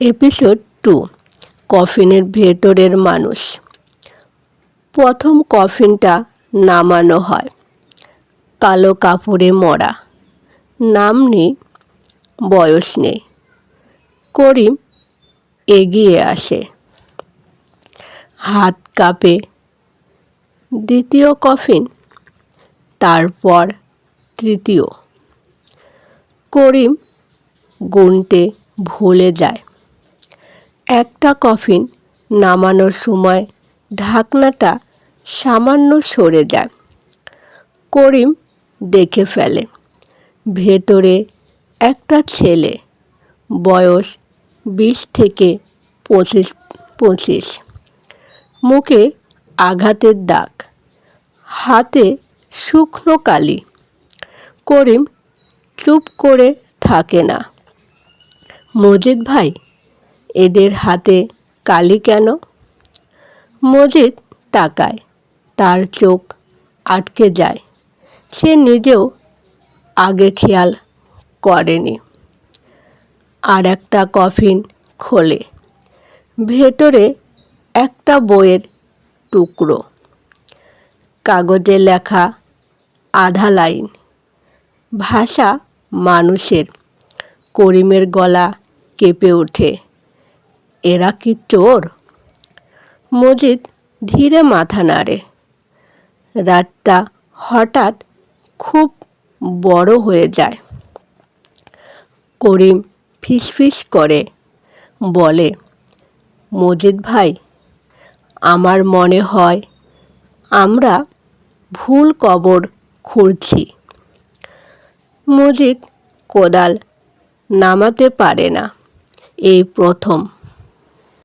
Episode two কফিনের ভেতরের মানুষ। প্রথম কফিনটা নামানো হয়। কালো কাপড়ে মরা। নাম নেই, বয়স নেই। করিম এগিয়ে আসে। হাত কাঁপে। দ্বিতীয় কফিন, তারপর তৃতীয়। করিম গুনতে ভুলে যায়। একটা কফিন নামানোর সময় ঢাকনাটা সামান্য সরে যায়। করিম দেখে ফেলে, ভেতরে একটা ছেলে, বয়স বিশ থেকে পঁচিশ পঁচিশ। মুখে আঘাতের দাগ, হাতে শুকনো কালি। করিম চুপ করে থাকে না। মজিদ ভাই এদের হাতে কালি কেন? মজিদ তাকায়, তার চোখ আটকে যায়। সে নিজেও আগে খেয়াল করেনি। আর একটা কফিন খোলে। ভেতরে একটা বইয়ের টুকরো। কাগজে লেখা আধা লাইন। ভাষা মানুষের। করিমের গলা কেঁপে ওঠে। এরা কি চোর? মজিদ ধীরে মাথা নাড়ে। রাতটা হঠাৎ খুব বড় হয়ে যায়। করিম ফিসফিস করে বলে, মজিদ ভাই, আমার মনে হয় আমরা ভুল কবর খুঁড়ছি। মজিদ কোদাল নামাতে পারে না। এই প্রথম